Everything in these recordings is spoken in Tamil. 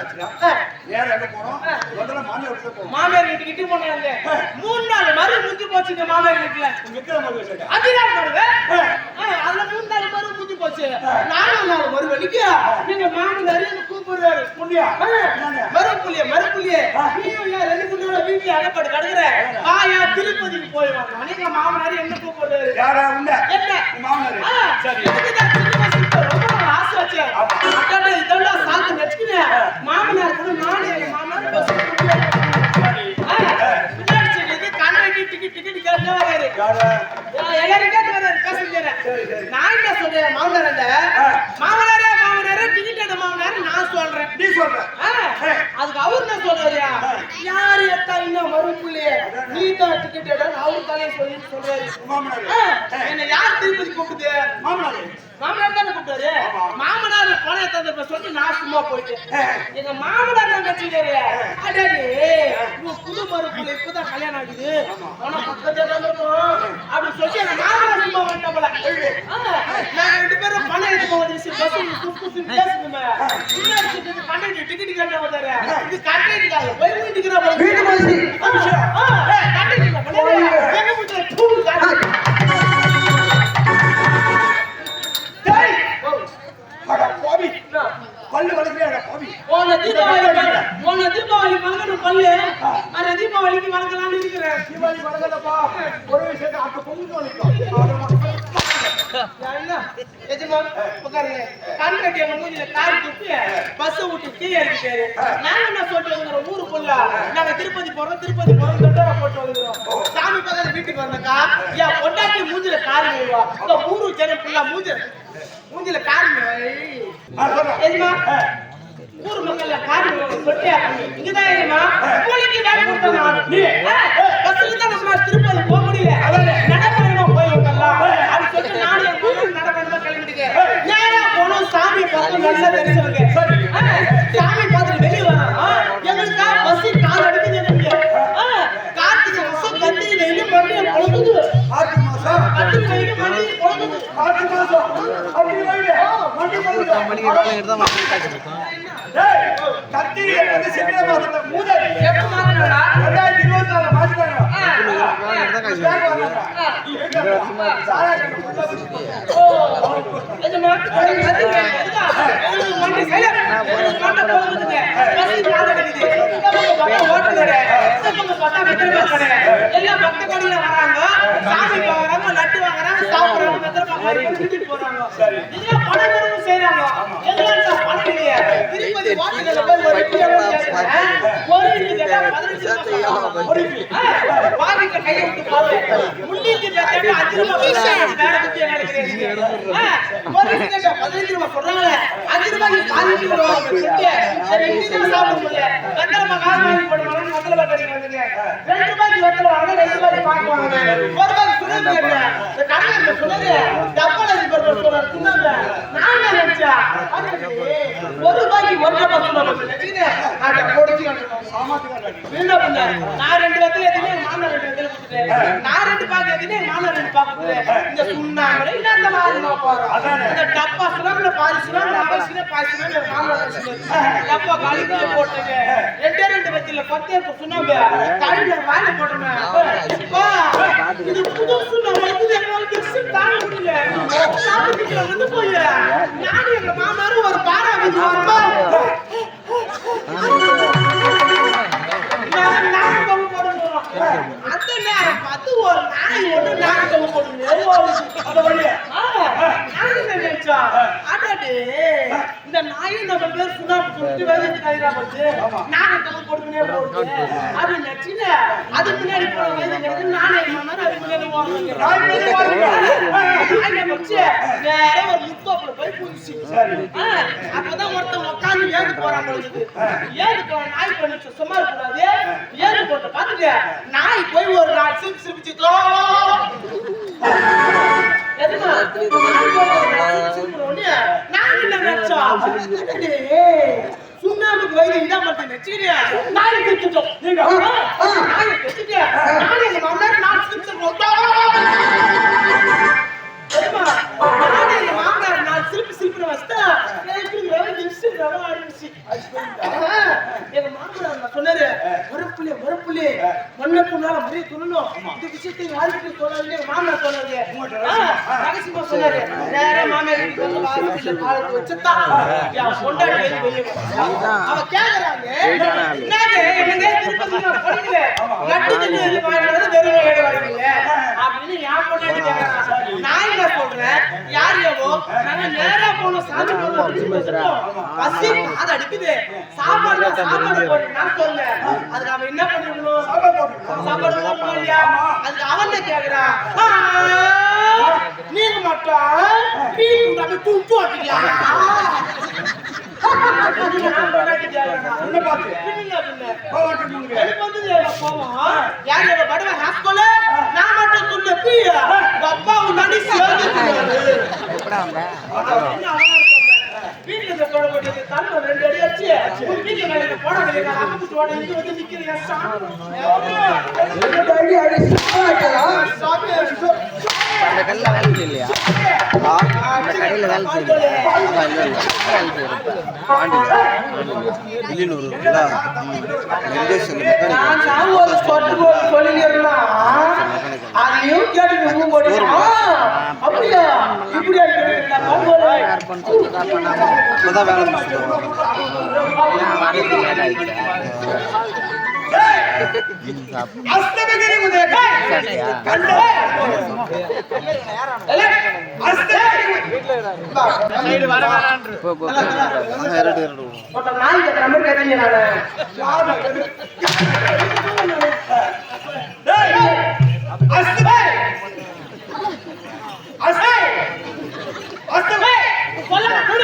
ஆச்சுடா. ஆ, நேரம் எங்க போனோம்? முதல்ல மாமியார் வீட்டுக்கு போவோம். மாமியார் வீட்டுக்கு இட்டு போனாங்க. மூணு நாள் மறு முந்தி போச்சுங்க மாமியார் வீட்டுல. விக்கிற மாதிரி அதிகாரம் அதுல மூணு நாள் மறு முந்தி போச்சு. நாலாம் நாள் மறு வலிக்கு. எங்க மாமனார் என்ன கூப்பிடுறாரு. புண்ணியா? மறுப்புள்ளிய மறுப்புள்ளிய நீயும் ஏன் ரெண்டு நாள் வீட்டுல அகப்பட்டு கிடக்குற. வாயா திருப்பதிக்கு போய் வாங்க எங்க மாமனார் என்ன கூப்பிடுறாரு. யாரா உண்ட என்ன? மாமனாரு. சரி. நான் என்ன சொல்றேன் மாமனார் மாமனாரே மாமனாரே டிக்கெட் எடு மாமனார் நான் சொல்றேன். நீ சொல்ற. அதுக்கு அவர் என்ன சொல்றாரு யாரு? மறுப்புள்ளையே நீ தான் டிக்கெட் எடு அவரு தலையை சொல்லி சொல்றாரு. என்ன யார் திருப்பதி கூப்பிடுது? மாமனாரு. மாமனார் தானே கூப்பிட்டாரு? மாமனார் பழைய தந்தை சொல்லிட்டு நான் சும்மா போயிட்டேன். எங்க மாமனார் தான் கட்சிக்காரு அடாடி இவன் புது மறுப்புல இப்பதான் கல்யாணம் ஆகுது. ஆனா பக்கத்துல தான் இருக்கும். சொல்லி எங்க மாமனார் சும்மா போல நாங்க ரெண்டு பேரும் பணம் எடுக்க வந்துச்சு பஸ் கண்டக்டர் டிக்கெட் கேட்ட வந்தாரு இது போய் வீட்டுக்கு பல்லு போன தீபாவளி தீபாவளி பல்லு தீபாவளிக்கு வாங்கலாம்னு இருக்கிறேன் தீபாவளி வரங்கலப்பா ஒரு விஷயத்தை அத்த பொண்ணு வலிக்கும் என்ன? எஜமா, உட்காருங்க. கான்ட்ராக்ட் எங்க மூஞ்சில காரி துப்பி, விட்டு கீழே இறக்கிட்டாரு. நாங்க என்ன சொல்லிட்டு ஊரு ஃபுல்லா நாங்க திருப்பதி போறோம், திருப்பதி போறோம், தண்டோரா போட்டு வந்துக்கிறோம். சாமி பக்கத்துல வீட்டுக்கு வந்தக்கா என் பொண்டாட்டி மூஞ்சில காரி விழுவா. இந்த ஊரு ஜனம் full ஆ மூஞ்சில மூஞ்சில காரி விழுவா. ஆ ஊர் மக்கள்ல காரி விழுவா. சொல்லிட்டு, இங்கதான் எஜமா, கூலிக்கு வேலை கொடுத்தாங்க. நல்லா தரிசனங்க. ஆ, சாமி பார்த்துட்டு வெளிய. ஆ, எங்களுக்கா பஸ்ஸு கால் அடிக்குது எனக்கு. ஆ, கார்த்திகை மாசம் கத்திரி வெயிலு மண்டையை பொழக்குது. ஆறு மாசம் கத்திரி வெயிலு மண்டையை பொழக்குது. ஆறு மாசம் அப்படி வைங்க வண்டி போடுங்க டேய் கத்திரி என்பது சென்னை மாசத்துல மூதாடி எப்ப மாத்தினாடா? எல்லாம் பக்த கோடியில வராங்க. சாமி பார்க்கறாங்க, லட்டு வாங்குறாங்க, சாப்பிடுறாங்க, அஞ்சு ரூபாய்க்கு பாதி ரெண்டு ரூபாய்க்கு ஒரு ரூபாய்க்கு ஒரு ரூபாய்க்கு ஒரு ரூபாய்? நான் ரெண்டு ஏத்தினேன், எங்க மாமனார் ரெண்டு கொடுத்துட்டேன். நான் ரெண்டு பாக்கு எங்க மாமனார் ரெண்டு பாக்கு. இந்த இல்ல அந்த போறோம். இந்த டப்பா சுண்ணாம்புல பாதி நான் வச்சுக்கிட்டேன், பாதி வச்சுக்கிட்டாரு. டப்பா காலி கீழே போட்டுங்க. ரெண்டே ரெண்டு வெத்தலை, பத்தே சுண்ணாம்பு. கழுவில வாயில. அப்பா, இது புது சுண்ணாம்பு, இது வந்து போய், நானும் எங்க ஒரு பாரா வச்சு நான் ஒரு இந்த நாய் நம்ம பேர் சுண்ணாம்பு சொல்லிட்டு போகுது. அப்படின்னு அதுக்கு முன்னாடி போன வயது கிடையாது. நானே நேரா ஒரு முத்தோப்புல போய் புடிச்சு. ஆ, அப்பதான் ஒருத்தன் உட்கார்ந்து ஏது போறான் இருக்குது. ஏது போற நாய் பண்ணிச்சு சும்மா இருக்கக்கூடாது. ஏது போட்டு பார்த்துட்டு, நாய் போய் ஒரு நாலு சிரிப்பு சிரிப்பிச்சு, தோ. எதுமா? நான் என்ன நினைச்சோம்? அடடே, சுண்ணாம்புக்கு வயிறு இதா மட்டும் நினைச்சுக்கிறியா? நாய் திட்டுட்டோம். நீங்க? ஆ, ஆ, நாயை திட்டுட்டு, நானும் எங்க மாமனார் நாலு சிரிப்பு சிரிப்புனோம். தோ. தெரியுமா? நானே எங்க மாமனார் நாலு சிரிப்பு சிரிப்புன வச்சுட்டா, எனக்கு வேற கிறிஸ்து ரவா ஆரம்பிச்சு எங்க மாமனார் நான் சொன்னாரு மண்ணை பொண்ணால மறிய சொல்லணும் இந்த விஷயத்தை யாருக்கிட்ட மாமனார் சொன்னாரு. ஆ, ரகசியமா சொன்னாரு. நேரா மாமியார் வீட்டுக்கு வந்து காலத்தை வச்சுட்டா. அவ கேக்குறாங்க என்னங்க என்னங்க திருப்பதி படிக்கல? வெறும் அப்படின்னு கேக்குறாங்க. நான் என்ன சொல்றேன் யார் எவோ நாங்க நேரா போனோம். சாமி. பசி காது அடிக்குது. சாப்பாடு சாப்பாடு போட்டு நான் சொன்னேன். அதுக்கு அவன் என்ன பண்ணிருக்கணும்? சாப்பாடு போடணும் இல்லையா அதுக்கு அவன் கேக்குறான் நீங்க மட்டும் அப்படி துட்டு ஓட்டிக்கலாம். உன்னை பார்த்து. கோவம்? யார் படுவா? நான் சொல்ல, நான் மட்டும் துண்ணு பீய. உங்க அப்பா உன் நடி சேர்ந்து. வீட்டுல தொட போட்டு தலை ரெண்டு அடி அடிச்சு, வீட்டுல போட வந்து சாமி. அடி அந்த கல்ல வேலை செய்யலையா அந்த கடையில வேலை செய்யல அதான் இல்ல இல்ல. வேலை செய்யறேன் பாண்டி வில்லியனூர் இருக்குல்ல ம். மெடிடேஷன் நான் சாவு ஒரு சொட்டு போட்டு சொல்லிக்கிறேன்னா, அதையும் கேட்டு நீ ஊன் போட்டு, ஆ, அப்படியா? இப்படியா கேட்டு நான் பாடுவேன். யார் பண்ண சொல்றதா பண்ணாம. இப்பதான் வேலை முடிச்சுட்டு நான் வரது லேட் ஆயிடுச்சு ம், சாப்பிட்டு. அஸ்தமகிரி உதயகா. அஸ்தமே. அஸ்தமே. கூட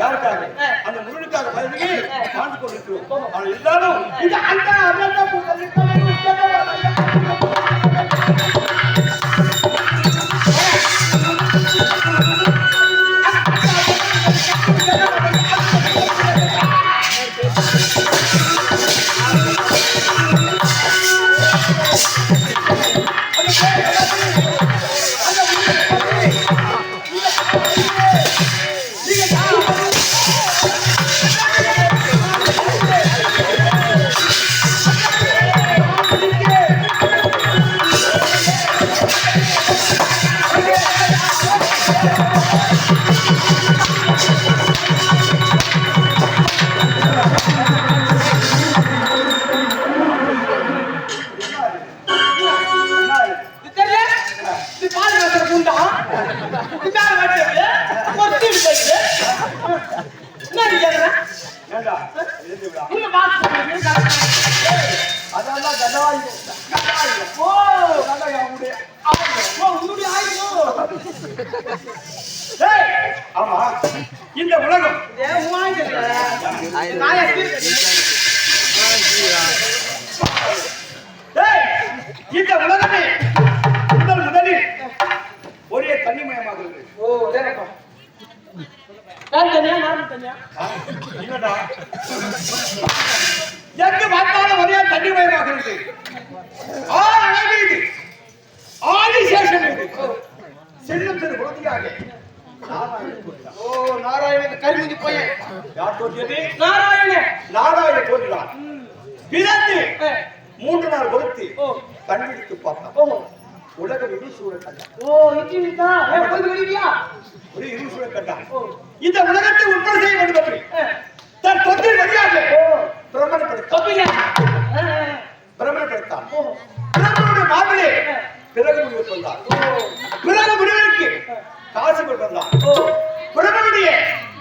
யாருக்காக? அந்த முருகனுக்காக பயந்து வாழ்ந்து கொண்டிருக்கிறோம். ஆனால் இருந்தாலும் இது அந்த அண்ணா அதான் அவனுடைய ஓ, உன்னுடைய ஆயுதம். ஆமா இந்த உலகம் இந்த உலகமே ஓ, அடேங்கப்பா. யார் தனியா, நானும் தனியா? என்னடா? எங்கு பார்த்தாலும் ஒரே தன்னிமயமாகிறது ஆ அழகு இது. ஆதிசேஷன் இது. செல்லும் சிறு குழந்தையாக. ஓ, நாராயணன் கருமிஞ்சு பையன். யார் தோன்றியது நாராயணன். நாராயண தோன்றினார் பிறந்து ஏ, மூன்று நாள் கொடுத்து ஓ, கண்விழித்து பார்த்தான். உலகம் இருள் சூழ கண்டான் ஓ, இருக்கா? ஏ, போய் வெளியியா? ஒரு இருள் சூழ கண்டான் ஓ, இந்த உலகத்தை உற்பத்தி செய்ய வேண்டும் ஏ, தன் தொற்றில் வழியாக ஓ, பிரமணப்படுத்தான் பிரம்மனுடைய மாவிலே. பிறகு முடிவு கொண்டார் பிறகு முடிவுக்கு காசு கொண்டு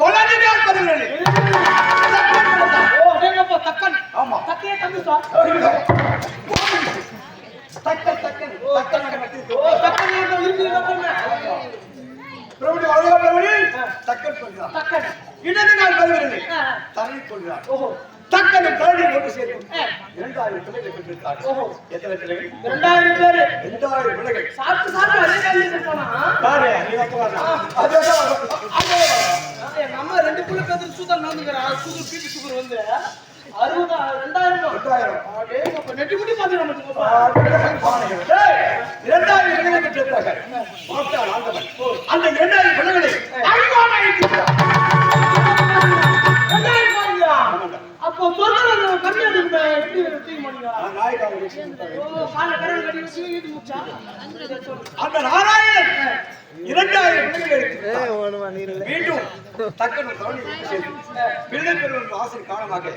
வலதுகால் பதினேழு ஓ, அடேங்கப்பா, தக்கன். ஆமா. தக்கையே தம்பி சார். தக்கன் தக்கன் தக்கன் ஓ, தக்கன் ஏதோ இருக்கு, ஏதோ பண்ண. பிரபுடைய வலதுகால் பதினேழு தக்கன் சொல்கிறார் தக்கன். இடது கால் பதினேழு ஆ, கொள்கிறார் ஓஹோ, தக்கனும் கரடியும் ஒன்று சேர்த்து இரண்டாயிரம் பிள்ளைகளை பெற்றிருக்கார்கள் ஓஹோ. எத்தனை பிள்ளைகள் இரண்டாயிரம் பிள்ளைகள் சாப்பிட்டு சாப்பிட்டு அதே போனா பாரு நீ ரெண்டு புள்ள பேத்து நடந்துக்கிறா சுகர் பிபி சுகர் வந்து ரெண்டாயிரம் ரெண்டாயிரம் நெட்டு நெட்டி இரண்டாயிரம் அந்த இரண்டாயிரம் பிள்ளைகளை ரெண்டாயிரம் அப்போ சொர்க்கம் கம்மியா எப்படி ஓ கால கட்டி அந்த நாராயணன் இரண்டாயிரம் மீண்டும் பிள்ளை பெறுவதற்கு ஆசை காரணமாக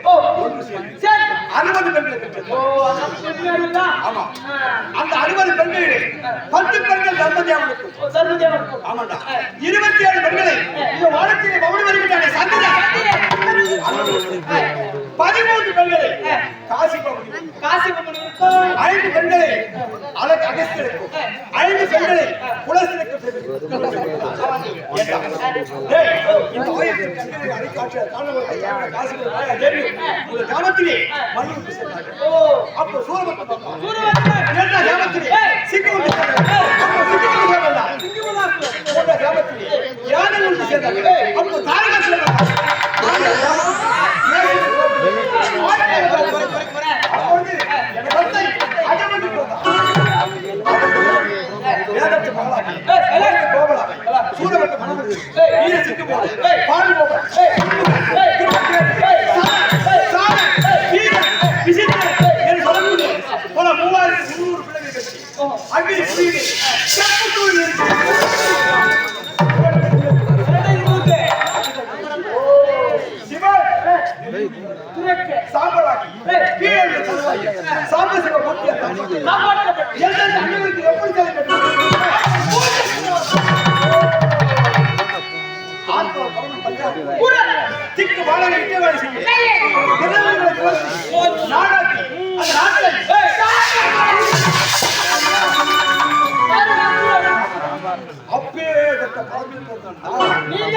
அறுபது பெண்களை பெருமையா ஆமா. அந்த அறுபது பெண்களிலே பத்து பெண்கள் தர்மதியாவனுக்கும் ஓ சர்வதேவன் ஆமாண்டா. இருபத்தி ஏழு பெண்களை இந்த வாரத்திலே மௌன வருகிறானே பதிமூன்று பெண்களை காசி பகுதி காசி ஐந்து பெண்களை அழகு அகஸ்தருக்கும் ஐந்து பெண்களை குலசிற்கு இந்த ஆயிரத்தி கண்களை அப்போ ¡Mira!